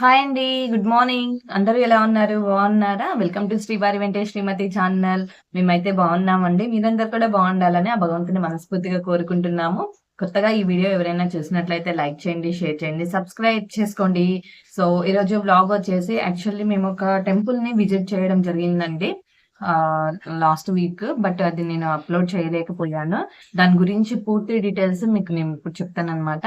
Hi అండి good morning. అందరూ ఎలా ఉన్నారు? బాగున్నారా? వెల్కమ్ టు శ్రీవారి వెంకటేష్ శ్రీమతి ఛానల్. మేమైతే బాగున్నామండి. మీరందరూ కూడా బాగుండాలని ఆ భగవంతుని మనస్ఫూర్తిగా కోరుకుంటున్నాము. కొత్తగా ఈ వీడియో ఎవరైనా చూసినట్లయితే లైక్ చేయండి షేర్ చేయండి సబ్స్క్రైబ్ చేసుకోండి. సో ఈరోజు బ్లాగ్ వచ్చేసి యాక్చువల్లీ మేము ఒక టెంపుల్ని విజిట్ చేయడం జరిగిందండి. లాస్ట్ వీక్ బట్ అది నేను అప్లోడ్ చేయలేకపోయాను. దాని గురించి పూర్తి డీటెయిల్స్ మీకు నేను ఇప్పుడు చెప్తాను అనమాట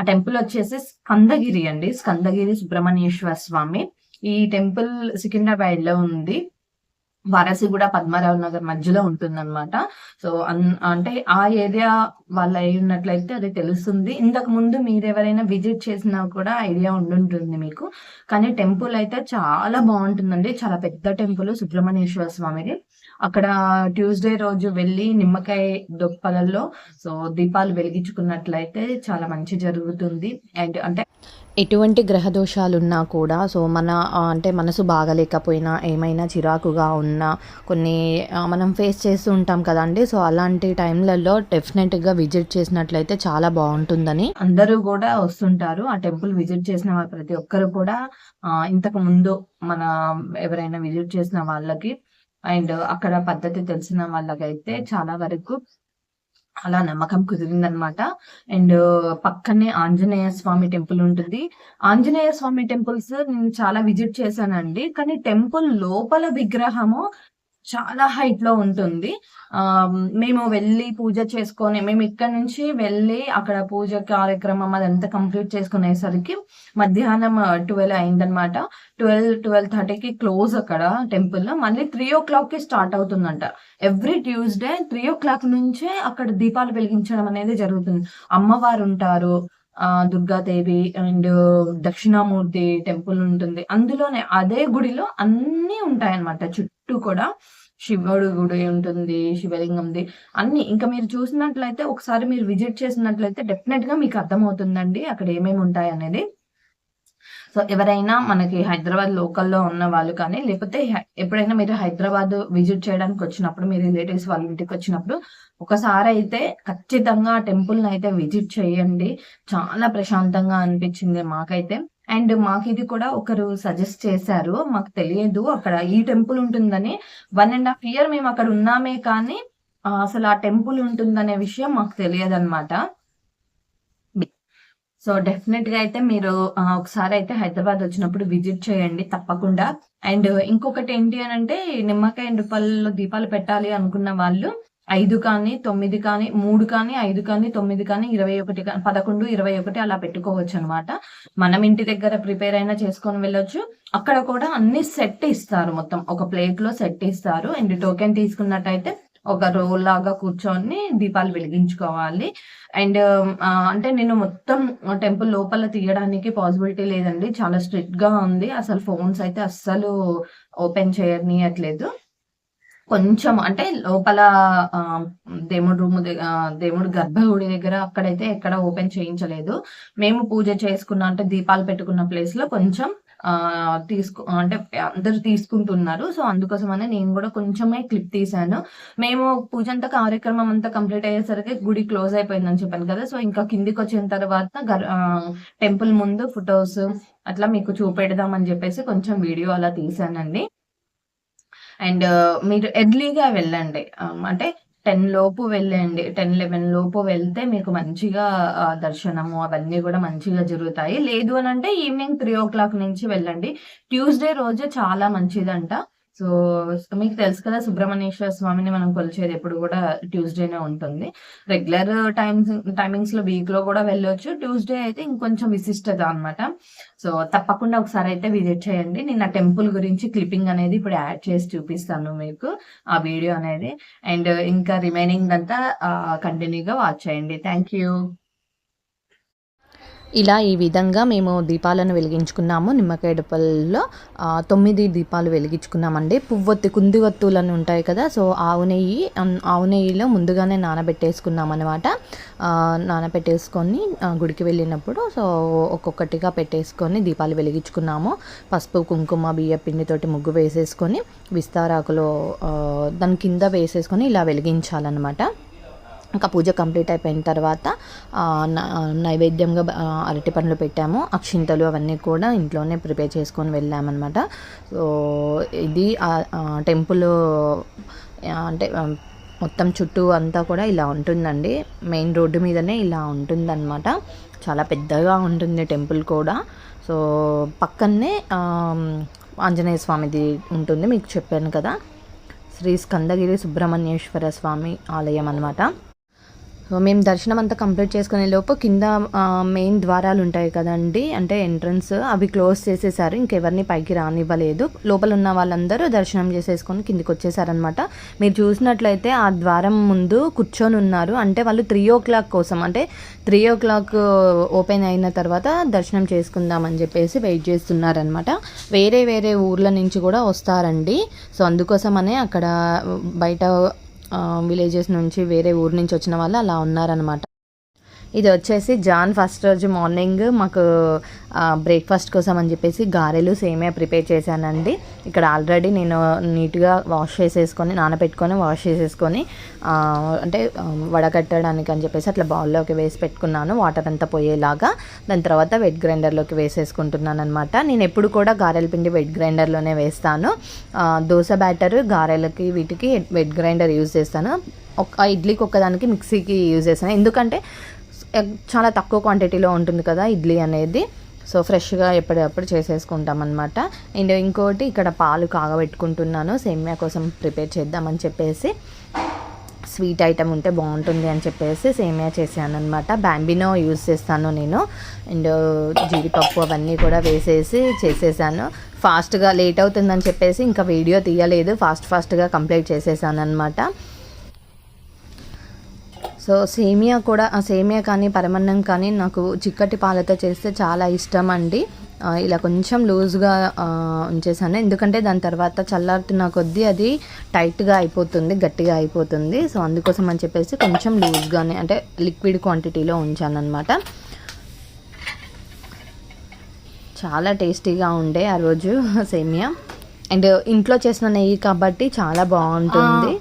ఆ టెంపుల్ వచ్చేసి స్కందగిరి అండి. స్కందగిరి సుబ్రహ్మణ్యేశ్వర స్వామి. ఈ టెంపుల్ సికింద్రాబాద్లో ఉంది. వారసిగూడ పద్మారావు నగర్ మధ్యలో ఉంటుందన్నమాట. సో అంటే ఆ ఏరియా వాళ్ళు అయి ఉన్నట్లయితే అది తెలుస్తుంది. ఇంతకు ముందు మీరు ఎవరైనా విజిట్ చేసినా కూడా ఐడియా ఉండుంటుంది మీకు. కానీ టెంపుల్ అయితే చాలా బాగుంటుందండి. చాలా పెద్ద టెంపుల్ సుబ్రహ్మణ్యేశ్వర స్వామిది. అక్కడ ట్యూస్డే రోజు వెళ్ళి నిమ్మకాయ దొప్పలలో సో దీపాలు వెలిగించుకున్నట్లయితే చాలా మంచి జరుగుతుంది. అండ్ అంటే ఎటువంటి గ్రహదోషాలున్నా కూడా సో మన అంటే మనసు బాగలేకపోయినా ఏమైనా చిరాకుగా ఉన్నా కొన్ని మనం ఫేస్ చేస్తూ ఉంటాం కదండి. సో అలాంటి టైంలలో డెఫినెట్గా విజిట్ చేసినట్లయితే చాలా బాగుంటుందని. అందరూ కూడా వస్తుంటారు. ఆ టెంపుల్ విజిట్ చేసిన ప్రతి ఒక్కరు కూడా ఇంతకు ముందు మన ఎవరైనా విజిట్ చేసిన వాళ్ళకి అండ్ అక్కడ పద్ధతి తెలిసిన వాళ్ళకైతే చాలా వరకు అలా నమ్మకం కుదిరిందనమాట. అండ్ పక్కనే ఆంజనేయ స్వామి టెంపుల్ ఉంటుంది. ఆంజనేయ స్వామి టెంపుల్స్ నేను చాలా విజిట్ చేశానండి. కానీ టెంపుల్ లోపల విగ్రహము చాలా హైట్లో ఉంటుంది. ఆ మేము వెళ్ళి పూజ చేసుకొని మేము ఇక్కడ నుంచి వెళ్ళి అక్కడ పూజ కార్యక్రమం అదంతా కంప్లీట్ చేసుకునేసరికి మధ్యాహ్నం ట్వెల్వ్ అయిందనమాట ట్వెల్వ్ ట్వెల్వ్ థర్టీకి క్లోజ్ అక్కడ టెంపుల్ మళ్ళీ త్రీ ఓ క్లాక్కి స్టార్ట్ అవుతుందంట. Every Tuesday three o'clock నుంచే అక్కడ దీపాలు వెలిగించడం అనేది జరుగుతుంది. అమ్మవారు ఉంటారు ఆ దుర్గాదేవి అండ్ దక్షిణామూర్తి టెంపుల్ ఉంటుంది. అందులోనే అదే గుడిలో అన్ని ఉంటాయన్నమాట చుట్టూ. కూడా శివుడు గుడి ఉంటుంది శివలింగంది అన్ని ఇంకా మీరు చూసినట్లయితే ఒకసారి మీరు విజిట్ చేసినట్లయితే డెఫినెట్గా మీకు అర్థమవుతుందండి అక్కడ ఏమేమి ఉంటాయి అనేది. సో ఎవరైనా మనకి హైదరాబాద్ లోకల్లో ఉన్న వాళ్ళు కానీ లేకపోతే ఎప్పుడైనా మీరు హైదరాబాద్ విజిట్ చేయడానికి వచ్చినప్పుడు మీ రిలేటివ్స్ వాళ్ళ ఇంటికి వచ్చినప్పుడు ఒకసారి అయితే ఖచ్చితంగా ఆ అయితే విజిట్ చేయండి. చాలా ప్రశాంతంగా అనిపించింది మాకైతే. అండ్ మాకు ఇది కూడా ఒకరు సజెస్ట్ చేశారు. మాకు తెలియదు. అక్కడ ఈ టెంపుల్ ఉంటుందని. వన్ అండ్ హాఫ్ ఇయర్ మేము అక్కడ ఉన్నామే కానీ అసలు ఆ టెంపుల్ ఉంటుందనే విషయం మాకు తెలియదు అనమాట సో డెఫినెట్గా అయితే మీరు ఒకసారి అయితే హైదరాబాద్ వచ్చినప్పుడు విజిట్ చేయండి తప్పకుండా. అండ్ ఇంకొకటి ఏంటి అని అంటే నిమ్మకాయ రూపాయల్లో దీపాలు పెట్టాలి అనుకున్న వాళ్ళు ఐదు కానీ తొమ్మిది కానీ మూడు కానీ ఐదు కానీ తొమ్మిది కానీ ఇరవై ఒకటి కానీ పదకొండు ఇరవై ఒకటి అలా పెట్టుకోవచ్చు అనమాట మనం ఇంటి దగ్గర ప్రిపేర్ అయినా చేసుకొని వెళ్ళొచ్చు. అక్కడ కూడా అన్ని సెట్ ఇస్తారు మొత్తం. ఒక ప్లేట్లో సెట్ ఇస్తారు. అండ్ టోకెన్ తీసుకున్నట్టయితే ఒక రోల్ లాగా కూర్చొని దీపాలు వెలిగించుకోవాలి. అండ్ అంటే నేను మొత్తం టెంపుల్ లోపల తీయడానికి పాసిబిలిటీ లేదండి. చాలా స్ట్రిక్ట్గా ఉంది. అసలు ఫోన్స్ అయితే అస్సలు ఓపెన్ చేయనియట్లేదు. కొంచెం అంటే లోపల దేవుడు రూమ్ దేవుడు గర్భగుడి దగ్గర అక్కడైతే ఎక్కడ ఓపెన్ చేయించలేదు. మేము పూజ చేసుకున్న అంటే దీపాలు పెట్టుకున్న ప్లేస్లో కొంచెం తీసుకు అంటే అందరు తీసుకుంటున్నారు. సో అందుకోసమనే నేను కూడా కొంచెమే క్లిప్ తీశాను. మేము పూజ అంతా కార్యక్రమం అంతా కంప్లీట్ అయ్యేసరికి గుడి క్లోజ్ అయిపోయిందని చెప్పాను కదా. సో ఇంకా కిందికి వచ్చిన తర్వాత టెంపుల్ ముందు ఫొటోస్ అట్లా మీకు చూపెడదామని చెప్పేసి కొంచెం వీడియో అలా తీశానండి. అండ్ మీరు ఎర్లీగా వెళ్ళండి. అంటే టెన్ లోపు వెళ్ళండి. టెన్ లెవెన్ లోపు వెళ్తే మీకు మంచిగా దర్శనము అవన్నీ కూడా మంచిగా జరుగుతాయి. లేదు అని అంటే ఈవినింగ్ త్రీ ఓ క్లాక్ నుంచి వెళ్ళండి. ట్యూస్డే రోజు చాలా మంచిదంట. సో మీకు తెలుసు కదా సుబ్రహ్మణ్యేశ్వర స్వామిని మనం కొలిచేది ఎప్పుడు కూడా ట్యూస్డేనే ఉంటుంది. రెగ్యులర్ టైమ్స్ టైమింగ్స్లో వీక్లో కూడా వెళ్ళొచ్చు. ట్యూస్డే అయితే ఇంకొంచెం విశిష్టత అన్నమాట. సో తప్పకుండా ఒకసారి అయితే విజిట్ చేయండి. నేను ఆ టెంపుల్ గురించి క్లిప్పింగ్ అనేది ఇప్పుడు యాడ్ చేసి చూపిస్తాను మీకు ఆ వీడియో అనేది. అండ్ ఇంకా రిమైనింగ్ అంతా కంటిన్యూగా వాచ్ చేయండి. Thank you. ఇలా ఈ విధంగా మేము దీపాలను వెలిగించుకున్నాము. నిమ్మకాయ డప్పల్లో తొమ్మిది దీపాలు వెలిగించుకున్నామండి. పువ్వొత్తి కుంది ఒత్తులని ఉంటాయి కదా సో ఆవు నెయ్యి ఆవు నెయ్యిలో ముందుగానే నానబెట్టేసుకున్నాం అనమాట నానబెట్టేసుకొని గుడికి వెళ్ళినప్పుడు సో ఒక్కొక్కటిగా పెట్టేసుకొని దీపాలు వెలిగించుకున్నాము. పసుపు కుంకుమ బియ్య పిండితోటి ముగ్గు వేసేసుకొని విస్తారాకులో దాని కింద వేసేసుకొని ఇలా వెలిగించాలన్నమాట. ఇంకా పూజ కంప్లీట్ అయిపోయిన తర్వాత నైవేద్యంగా అరటి పండ్లు పెట్టాము. అక్షింతలు అవన్నీ కూడా ఇంట్లోనే ప్రిపేర్ చేసుకొని వెళ్ళామన్నమాట. సో ఇది టెంపుల్ అంటే మొత్తం చుట్టూ అంతా కూడా ఇలా ఉంటుందండి. మెయిన్ రోడ్డు మీదనే ఇలా ఉంటుందన్నమాట. చాలా పెద్దగా ఉంటుంది టెంపుల్ కూడా. సో పక్కనే ఆంజనేయ స్వామిది ఉంటుంది. మీకు చెప్పాను కదా. శ్రీ స్కందగిరి సుబ్రహ్మణ్యేశ్వర స్వామి ఆలయం అన్నమాట. సో మేము దర్శనం అంతా కంప్లీట్ చేసుకునే లోపు కింద మెయిన్ ద్వారాలు ఉంటాయి కదండి అంటే ఎంట్రన్స్ అవి క్లోజ్ చేసేసారు ఇంకెవరిని పైకి రానివ్వలేదు. లోపల ఉన్న వాళ్ళందరూ దర్శనం చేసేసుకొని కిందికి వచ్చేసారనమాట మీరు చూసినట్లయితే ఆ ద్వారం ముందు కూర్చొని ఉన్నారు. అంటే వాళ్ళు త్రీ ఓ క్లాక్ కోసం అంటే త్రీ ఓ క్లాక్ ఓపెన్ అయిన తర్వాత దర్శనం చేసుకుందామని చెప్పేసి వెయిట్ చేస్తున్నారనమాట వేరే వేరే ఊర్ల నుంచి కూడా వస్తారండి. సో అందుకోసమనే అక్కడ బయట విలేజెస్ నుంచి వేరే ఊరు నుంచి వచ్చిన వాళ్ళు అలా ఉన్నారనమాట ఇది వచ్చేసి జాన్ ఫస్ట్ రోజు మార్నింగ్ మాకు బ్రేక్ఫాస్ట్ కోసం అని చెప్పేసి గారెలు సేమే ప్రిపేర్ చేశానండి. ఇక్కడ ఆల్రెడీ నేను నీట్గా వాష్ చేసేసుకొని నానబెట్టుకొని వాష్ చేసేసుకొని అంటే వడగట్టడానికి వడకట్టడానికి అని చెప్పేసి అట్లా బౌల్లోకి వేసి పెట్టుకున్నాను వాటర్ అంతా పోయేలాగా. దాని తర్వాత వెట్ గ్రైండర్లోకి వేసేసుకుంటున్నాను అనమాట నేను ఎప్పుడు కూడా గారెల పిండి వెట్ గ్రైండర్లోనే వేస్తాను. దోశ బ్యాటర్ గారెలకి వీటికి వెట్ గ్రైండర్ యూజ్ చేస్తాను. ఒక ఇడ్లీకి ఒక్కదానికి మిక్సీకి యూజ్ చేస్తాను. ఎందుకంటే చాలా తక్కువ క్వాంటిటీలో ఉంటుంది కదా ఇడ్లీ అనేది. సో ఫ్రెష్గా ఎప్పటికప్పుడు చేసేసుకుంటాం అనమాట అండ్ ఇంకోటి ఇక్కడ పాలు కాగబెట్టుకుంటున్నాను. సేమియా కోసం ప్రిపేర్ చేద్దామని చెప్పేసి. స్వీట్ ఐటమ్ ఉంటే బాగుంటుంది అని చెప్పేసి సేమియా చేశాను అనమాట బ్యాంబినో యూజ్ చేస్తాను నేను. అండ్ జీడిపప్పు అవన్నీ కూడా వేసేసి చేసేసాను. ఫాస్ట్గా లేట్ అవుతుందని చెప్పేసి ఇంకా వీడియో తీయలేదు. ఫాస్ట్ ఫాస్ట్గా కంప్లీట్ చేసేసాను అనమాట సో సేమియా కూడా ఆ సేమియా కానీ పరమన్నం కానీ నాకు చిక్కటి పాలతో చేస్తే చాలా ఇష్టం అండి ఇలా కొంచెం లూజ్గా ఉంచేసాను. ఎందుకంటే దాని తర్వాత చల్లారుతున్న కొద్దీ అది టైట్గా అయిపోతుంది గట్టిగా అయిపోతుంది. సో అందుకోసం అని చెప్పేసి కొంచెం లూజ్గానే అంటే లిక్విడ్ క్వాంటిటీలో ఉంచాను అనమాట చాలా టేస్టీగా ఉండే ఆ రోజు సేమియా. అండ్ ఇంట్లో చేసిన నెయ్యి కాబట్టి చాలా బాగుంటుంది.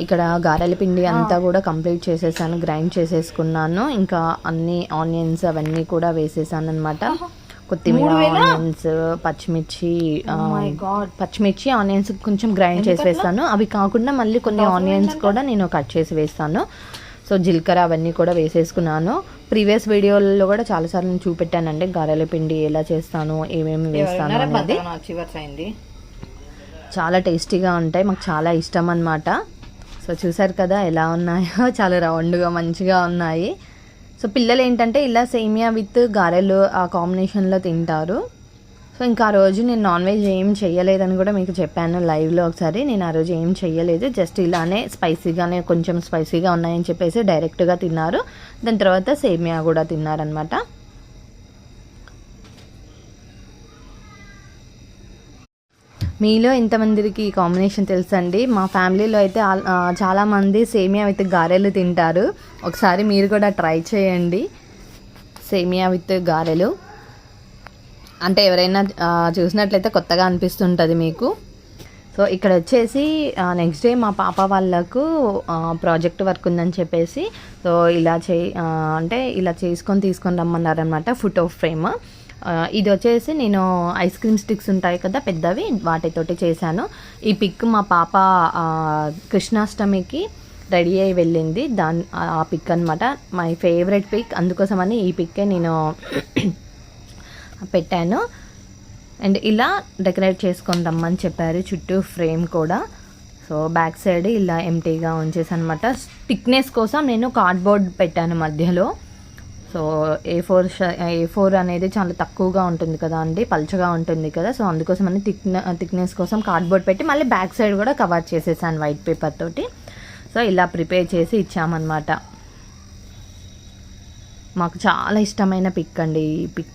ఇక్కడ గారెల పిండి అంతా కూడా కంప్లీట్ చేసేసాను గ్రైండ్ చేసేసుకున్నాను. ఇంకా అన్ని ఆనియన్స్ అవన్నీ కూడా వేసేసాను అనమాట కొత్తిమీర ఆనియన్స్ పచ్చిమిర్చి ఆ, పచ్చిమిర్చి ఆనియన్స్ కొంచెం గ్రైండ్ చేసి వేస్తాను అవి కాకుండా మళ్ళీ కొన్ని ఆనియన్స్ కూడా నేను కట్ చేసి వేస్తాను. సో జీలకర్ర అవన్నీ కూడా వేసేసుకున్నాను. ప్రీవియస్ వీడియోలలో కూడా చాలాసార్లు నేను చూపెట్టానండి గారెల పిండి ఎలా చేస్తాను ఏమేమి వేస్తాను అనేది. చాలా టేస్టీగా ఉంటాయి మాకు చాలా ఇష్టం అనమాట సో చూసారు కదా ఎలా ఉన్నాయో చాలా రౌండ్గా మంచిగా ఉన్నాయి. సో పిల్లలు ఏంటంటే ఇలా సేమియా విత్ గారెలు ఆ కాంబినేషన్లో తింటారు. సో ఇంకా ఆ రోజు నేను నాన్ వెజ్ ఏం చేయలేదని కూడా మీకు చెప్పాను లైవ్లో ఒకసారి. నేను ఆ రోజు ఏం చేయలేదు జస్ట్ ఇలానే స్పైసీగానే కొంచెం స్పైసీగా ఉన్నాయని చెప్పేసి డైరెక్ట్గా తిన్నారు. దాని తర్వాత సేమియా కూడా తిన్నారనమాట మీలో ఎంతమందికి ఈ కాంబినేషన్ తెలుసండి? మా ఫ్యామిలీలో అయితే చాలామంది సేమియా విత్ గారెలు తింటారు. ఒకసారి మీరు కూడా ట్రై చేయండి. సేమియా విత్ గారెలు. అంటే ఎవరైనా చూసినట్లయితే కొత్తగా అనిపిస్తుంటుంది మీకు. సో ఇక్కడ వచ్చేసి నెక్స్ట్ డే మా పాప వాళ్ళకు ప్రాజెక్ట్ వర్క్ ఉందని చెప్పేసి సో ఇలా చే అంటే ఇలా చేసుకొని తీసుకొని రమ్మన్నారనమాట ఫోటో ఫ్రేమ్ ఇది వచ్చేసి నేను ఐస్ క్రీమ్ స్టిక్స్ ఉంటాయి కదా పెద్దవి వాటితోటి చేశాను. ఈ పిక్ మా పాప కృష్ణాష్టమికి రెడీ అయి వెళ్ళింది. దాని ఆ పిక్ అనమాట మై ఫేవరెట్ పిక్. అందుకోసమని ఈ పిక్కే నేను పెట్టాను. అండ్ ఇలా డెకరేట్ చేసుకొని రమ్మని చెప్పారు. చుట్టూ ఫ్రేమ్ కూడా. సో బ్యాక్ సైడ్ ఇలా ఎంటీగా ఉంచేసి అనమాట థిక్నెస్ కోసం నేను కార్డ్బోర్డ్ పెట్టాను మధ్యలో. So A four A four అనేది చాలా తక్కువగా ఉంటుంది కదా అండి పల్చగా ఉంటుంది కదా. సో అందుకోసం అని థిక్ థిక్నెస్ కోసం కార్డ్బోర్డ్ పెట్టి మళ్ళీ బ్యాక్ సైడ్ కూడా కవర్ చేసేసాను వైట్ పేపర్ తోటి. సో ఇలా ప్రిపేర్ చేసి ఇచ్చామన్నమాట. మాకు చాలా ఇష్టమైన పిక్ అండి ఈ పిక్.